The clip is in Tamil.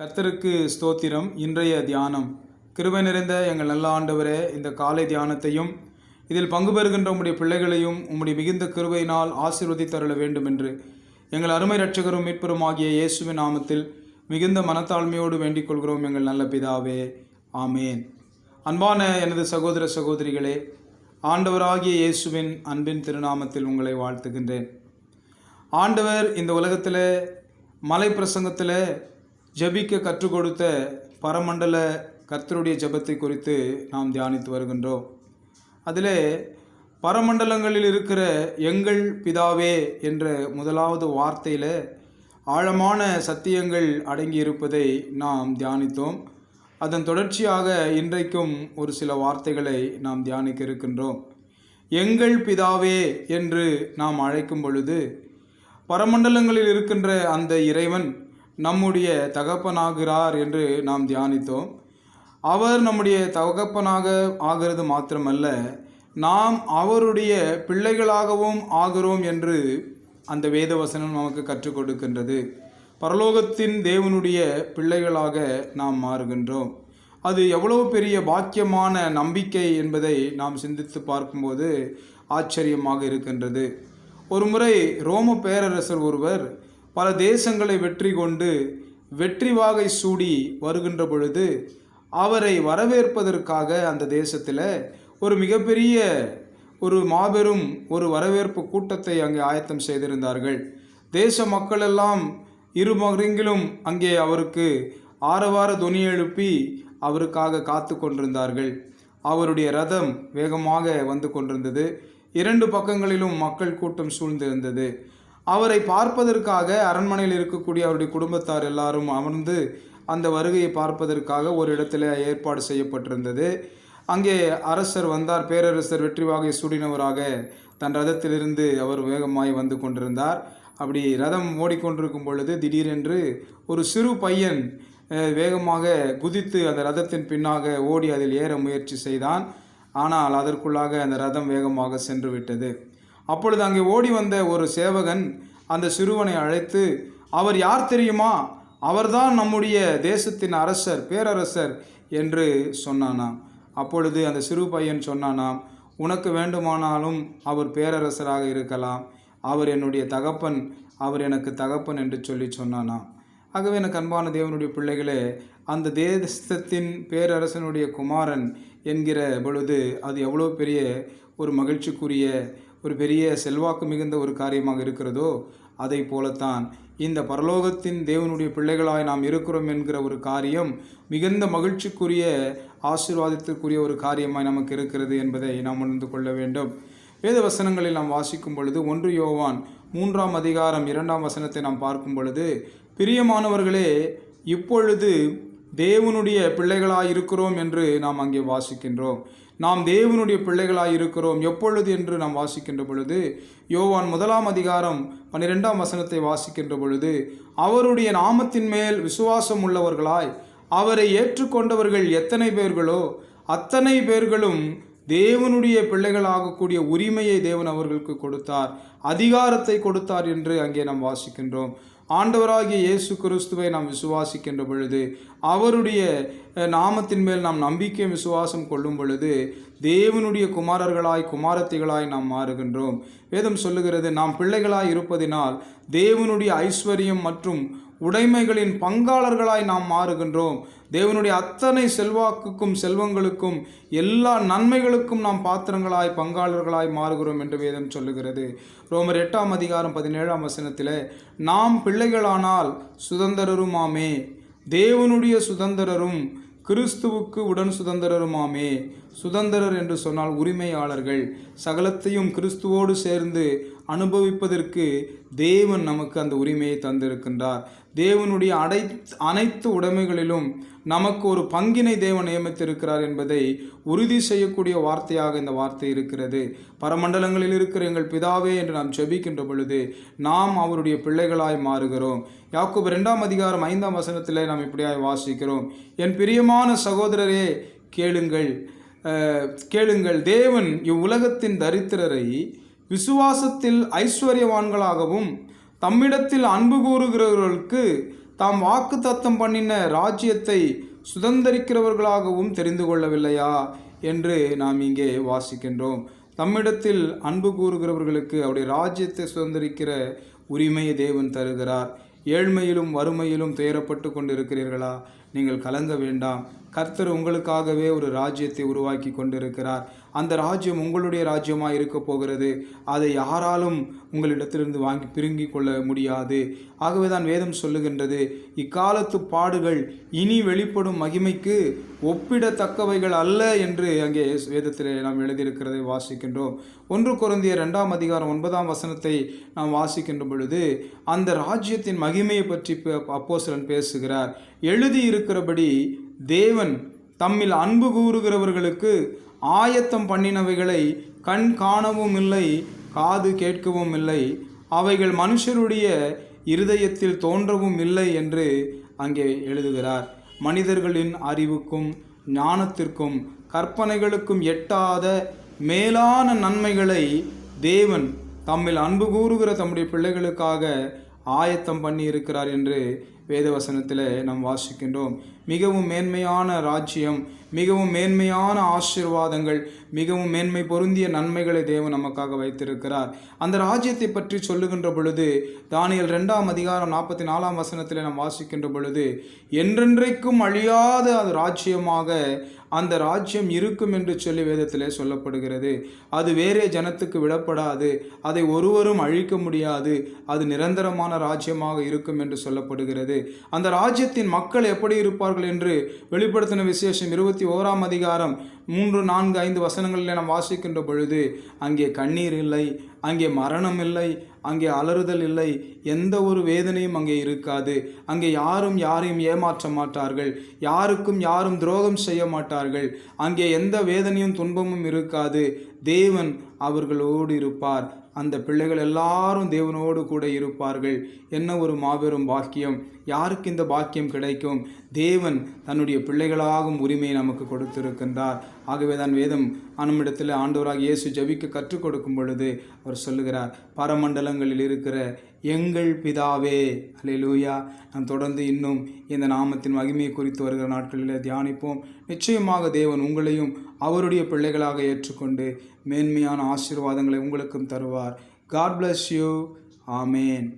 கர்த்தருக்கு ஸ்தோத்திரம். இன்றைய தியானம். கிருபை நிறைந்த எங்கள் நல்ல ஆண்டவரே இந்த காலை தியானத்தையும் இதில் பங்கு பெறுகின்ற உம்முடைய பிள்ளைகளையும் உம்முடைய மிகுந்த கிருபையினால் ஆசீர்வதித்தருள வேண்டும் என்று எங்கள் அருமை ரட்சகரும் மீட்பரும் ஆகிய இயேசுவின் நாமத்தில் மிகுந்த மனத்தாழ்மையோடு வேண்டிக் கொள்கிறோம் எங்கள் நல்ல பிதாவே. ஆமேன். அன்பான எனது சகோதர சகோதரிகளே ஆண்டவராகிய இயேசுவின் அன்பின் திருநாமத்தில் உங்களை வாழ்த்துகின்றேன். ஆண்டவர் இந்த உலகத்தில் மலை பிரசங்கத்தில் ஜெபிக்க கற்றுக் கொடுத்த பரமண்டல கர்த்தருடைய ஜெபத்தை குறித்து நாம் தியானித்து வருகின்றோம். அதிலே பரமண்டலங்களில் இருக்கிற எங்கள் பிதாவே என்ற முதலாவது வார்த்தையில் ஆழமான சத்தியங்கள் அடங்கி இருப்பதை நாம் தியானித்தோம். அதன் தொடர்ச்சியாக இன்றைக்கும் ஒரு சில வார்த்தைகளை நாம் தியானிக்க இருக்கின்றோம். எங்கள் பிதாவே என்று நாம் அழைக்கும் பொழுது பரமண்டலங்களில் இருக்கின்ற அந்த இறைவன் நம்முடைய தகப்பனாகிறார் என்று நாம் தியானித்தோம். அவர் நம்முடைய தகப்பனாக ஆகிறது மாத்திரமல்ல நாம் அவருடைய பிள்ளைகளாகவும் ஆகிறோம் என்று அந்த வேதவசனம் நமக்கு கற்றுக் கொடுக்கின்றது. பரலோகத்தின் தேவனுடைய பிள்ளைகளாக நாம் மாறுகின்றோம். அது எவ்வளவு பெரிய பாக்கியமான நம்பிக்கை என்பதை நாம் சிந்தித்து பார்க்கும்போது ஆச்சரியமாக இருக்கின்றது. ஒரு முறை ரோம பேரரசர் ஒருவர் பல தேசங்களை வெற்றி கொண்டு வெற்றி வாகை சூடி வருகின்ற பொழுது அவரை வரவேற்பதற்காக அந்த தேசத்தில் ஒரு மிகப்பெரிய ஒரு மாபெரும் ஒரு வரவேற்பு கூட்டத்தை அங்கே ஆயத்தம் செய்திருந்தார்கள். தேச மக்களெல்லாம் இரு மகரிங்கிலும் அங்கே அவருக்கு ஆரவார துணி எழுப்பி அவருக்காக காத்து கொண்டிருந்தார்கள். அவருடைய ரதம் வேகமாக வந்து கொண்டிருந்தது. இரண்டு பக்கங்களிலும் மக்கள் கூட்டம் சூழ்ந்திருந்தது. அவரை பார்ப்பதற்காக அரண்மனையில் இருக்கக்கூடிய அவருடைய குடும்பத்தார் எல்லாரும் அமர்ந்து அந்த வருகையை பார்ப்பதற்காக ஒரு இடத்துல ஏற்பாடு செய்யப்பட்டிருந்தது. அங்கே அரசர் வந்தார். பேரரசர் வெற்றிவாகை சூடினவராக தன் ரதத்திலிருந்து அவர் வேகமாய் வந்து கொண்டிருந்தார். அப்படி ரதம் ஓடிக்கொண்டிருக்கும் பொழுது திடீரென்று ஒரு சிறு பையன் வேகமாக குதித்து அந்த ரதத்தின் பின்னாக ஓடி அதில் ஏற முயற்சி செய்தான். ஆனால் அதற்குள்ளாக அந்த ரதம் வேகமாக சென்று விட்டது. அப்பொழுது அங்கே ஓடி வந்த ஒரு சேவகன் அந்த சிறுவனை அழைத்து அவர் யார் தெரியுமா? அவர்தான் நம்முடைய தேசத்தின் அரசர் பேரரசர் என்று சொன்னானாம். அப்பொழுது அந்த சிறு பையன் சொன்னானாம் உனக்கு வேண்டுமானாலும் அவர் பேரரசராக இருக்கலாம். அவர் என்னுடைய தகப்பன் அவர் எனக்கு தகப்பன் என்று சொல்லி சொன்னானாம். ஆகவே எனக்கு அன்பான தேவனுடைய பிள்ளைகளே அந்த தேசத்தின் பேரரசனுடைய குமாரன் என்கிற பொழுது அது எவ்வளோ பெரிய ஒரு மகிழ்ச்சிக்குரிய ஒரு பெரிய செல்வாக்கு மிகுந்த ஒரு காரியமாக இருக்கிறதோ அதை போலத்தான். இந்த பரலோகத்தின் தேவனுடைய பிள்ளைகளாய் நாம் இருக்கிறோம் என்கிற ஒரு காரியம் மிகுந்த மகிழ்ச்சிக்குரிய ஆசீர்வாதத்திற்குரிய ஒரு காரியமாய் நமக்கு இருக்கிறது என்பதை நாம் உணர்ந்து கொள்ள வேண்டும். வேத வசனங்களில் நாம் வாசிக்கும் பொழுது ஒன்று யோவான் மூன்றாம் அதிகாரம் இரண்டாம் வசனத்தை நாம் பார்க்கும் பொழுது பிரியமானவர்களே இப்பொழுது தேவனுடைய பிள்ளைகளாக இருக்கிறோம் என்று நாம் அங்கே வாசிக்கின்றோம். நாம் தேவனுடைய பிள்ளைகளாய் இருக்கிறோம். எப்பொழுது என்று நாம் வாசிக்கின்ற பொழுது யோவான் முதலாம் அதிகாரம் பன்னிரெண்டாம் வசனத்தை வாசிக்கின்ற பொழுது அவருடைய நாமத்தின் மேல் விசுவாசம் உள்ளவர்களாய் அவரை ஏற்றுக்கொண்டவர்கள் எத்தனை பேர்களோ அத்தனை பேர்களும் தேவனுடைய பிள்ளைகளாகக்கூடிய உரிமையை தேவன் அவர்களுக்கு கொடுத்தார். அதிகாரத்தை கொடுத்தார் என்று அங்கே நாம் வாசிக்கின்றோம். ஆண்டவராகிய இயேசு கிறிஸ்துவை நாம் விசுவாசிக்கின்ற பொழுது அவருடைய நாமத்தின் மேல் நாம் நம்பிக்கை விசுவாசம் கொள்ளும் பொழுது தேவனுடைய குமாரர்களாய் குமாரத்திகளாய் நாம் மாறுகின்றோம். வேதம் சொல்லுகிறது நாம் பிள்ளைகளாய் இருப்பதினால் தேவனுடைய ஐஸ்வர்யம் மற்றும் உடைமைகளின் பங்காளர்களாய் நாம் மாறுகின்றோம். தேவனுடைய அத்தனை செல்வாக்குக்கும் செல்வங்களுக்கும் எல்லா நன்மைகளுக்கும் நாம் பாத்திரங்களாய் பங்காளர்களாய் மாறுகிறோம் என்று வேதம் சொல்லுகிறது. ரோமர் எட்டாம் அதிகாரம் பதினேழாம் வசனத்தில் நாம் பிள்ளைகளானால் சுதந்திரருமாமே. தேவனுடைய சுதந்திரரும் கிறிஸ்துவுக்கு உடன் சுதந்திரருமாமே. சுதந்திரர் என்று சொன்னால் உரிமையாளர்கள். சகலத்தையும் கிறிஸ்துவோடு சேர்ந்து அனுபவிப்பதற்கு தேவன் நமக்கு அந்த உரிமையை தந்திருக்கின்றார். தேவனுடைய அடை அனைத்து உடைமைகளிலும் நமக்கு ஒரு பங்கினை தேவன் நியமித்திருக்கிறார் என்பதை உறுதி செய்யக்கூடிய வார்த்தையாக இந்த வார்த்தை இருக்கிறது. பரமண்டலங்களில் இருக்கிற எங்கள் பிதாவே என்று நாம் ஜெபிக்கின்ற பொழுது நாம் அவருடைய பிள்ளைகளாய் மாறுகிறோம். யாக்கோபு ரெண்டாம் அதிகாரம் ஐந்தாம் வசனத்தில் நாம் இப்படியாய் வாசிக்கிறோம். என் பிரியமான சகோதரரே கேளுங்கள். கேளுங்கள். தேவன் இவ்வுலகத்தின் தரித்திரரை விசுவாசத்தில் ஐஸ்வர்யவான்களாகவும் தம்மிடத்தில் அன்பு கூறுகிறவர்களுக்கு தாம் வாக்கு தத்தம் பண்ணின ராஜ்யத்தை சுதந்தரிக்கிறவர்களாகவும் தெரிந்து கொள்ளவில்லையா என்று நாம் இங்கே வாசிக்கின்றோம். தம்மிடத்தில் அன்பு கூறுகிறவர்களுக்கு அவருடைய ராஜ்யத்தை சுதந்திரிக்கிற உரிமையை தேவன் தருகிறார். ஏழ்மையிலும் வறுமையிலும் துயரப்பட்டு கொண்டிருக்கிறீர்களா? நீங்கள் கலங்க வேண்டாம். கர்த்தர் உங்களுக்காகவே ஒரு ராஜ்யத்தை உருவாக்கி கொண்டிருக்கிறார். அந்த ராஜ்யம் உங்களுடைய ராஜ்யமாக இருக்க போகிறது. அதை யாராலும் உங்களிடத்திலிருந்து வாங்கி பிடுங்கி கொள்ள முடியாது. ஆகவே தான் வேதம் சொல்லுகின்றது இக்காலத்து பாடுகள் இனி வெளிப்படும் மகிமைக்கு ஒப்பிடத்தக்கவைகள் அல்ல என்று அங்கே வேதத்தில் நாம் எழுதியிருக்கிறதை வாசிக்கின்றோம். ஒன்று குறைந்திய ரெண்டாம் அதிகாரம் ஒன்பதாம் வசனத்தை நாம் வாசிக்கின்ற பொழுது அந்த ராஜ்யத்தின் மகிமையை பற்றி அப்போஸ்தலன் பேசுகிறார். எழுதியிருக்கிறபடி தேவன் தம்மில் அன்பு கூறுகிறவர்களுக்கு ஆயத்தம் பண்ணினவைகளை கண் காணவும் இல்லை காது கேட்கவும் இல்லை. அவைகள் மனுஷருடைய இருதயத்தில் தோன்றவும் இல்லை என்று அங்கே எழுதுகிறார். மனிதர்களின் அறிவுக்கும் ஞானத்திற்கும் கற்பனைகளுக்கும் எட்டாத மேலான நன்மைகளை தேவன் தம்மில் அன்பு கூறுகிற தம்முடைய பிள்ளைகளுக்காக ஆயத்தம் பண்ணி இருக்கிறார் என்று வேதவசனத்தில் நாம் வாசிக்கின்றோம். மிகவும் மேன்மையான ராஜ்யம் மிகவும் மேன்மையான ஆசீர்வாதங்கள் மிகவும் மேன்மை பொருந்திய நன்மைகளை தேவன் நமக்காக வைத்திருக்கிறார். அந்த ராஜ்யத்தை பற்றி சொல்லுகின்ற பொழுது தானியல் ரெண்டாம் அதிகாரம் நாற்பத்தி நாலாம் வசனத்தில் நாம் வாசிக்கின்ற பொழுது என்றென்றைக்கும் அழியாத அது ராஜ்யமாக அந்த ராஜ்யம் இருக்கும் என்று சொல்லி வேதத்திலே சொல்லப்படுகிறது. அது வேறே ஜனத்துக்கு விடப்படாது. அதை ஒருவரும் அழிக்க முடியாது. அது நிரந்தரமான ராஜ்யமாக இருக்கும் என்று சொல்லப்படுகிறது. அந்த ராஜ்யத்தின் மக்கள் எப்படி இருப்பார்கள் என்று வெளிப்படுத்தின விசேஷம் இருபத்தி ஓராம் அதிகாரம் மூன்று நான்கு ஐந்து வசனங்களில் நாம் வாசிக்கின்ற பொழுது அங்கே கண்ணீர் இல்லை அங்கே மரணம் இல்லை அங்கே அலறுதல் இல்லை. எந்த ஒரு வேதனையும் அங்கே இருக்காது. அங்கே யாரும் யாரையும் ஏமாற்ற மாட்டார்கள். யாருக்கும் யாரும் துரோகம் செய்ய மாட்டார்கள். அங்கே எந்த வேதனையும் துன்பமும் இருக்காது. தேவன் அவர்களோடு இருப்பார். அந்த பிள்ளைகள் எல்லாரும் தேவனோடு கூட இருப்பார்கள். என்ன ஒரு மாபெரும் பாக்கியம். யாருக்கு இந்த பாக்கியம் கிடைக்கும்? தேவன் தன்னுடைய பிள்ளைகளாகும் உரிமையை நமக்கு கொடுத்திருக்கின்றார். ஆகவே தான் வேதம் நம்மிடத்தில் ஆண்டவராக இயேசு ஜபிக்க கற்றுக் கொடுக்கும் பொழுது அவர் சொல்லுகிறார் பரமண்டலங்களில் இருக்கிற எங்கள் பிதாவே. அலையிலூயா நாம் தொடர்ந்து இன்னும் இந்த நாமத்தின் மகிமையை குறித்து வருகிற நாட்களில் தியானிப்போம். நிச்சயமாக தேவன் உங்களையும் அவருடைய பிள்ளைகளாக ஏற்றுக்கொண்டு மேன்மையான ஆசீர்வாதங்களை உங்களுக்கும் தருவார். God bless you amen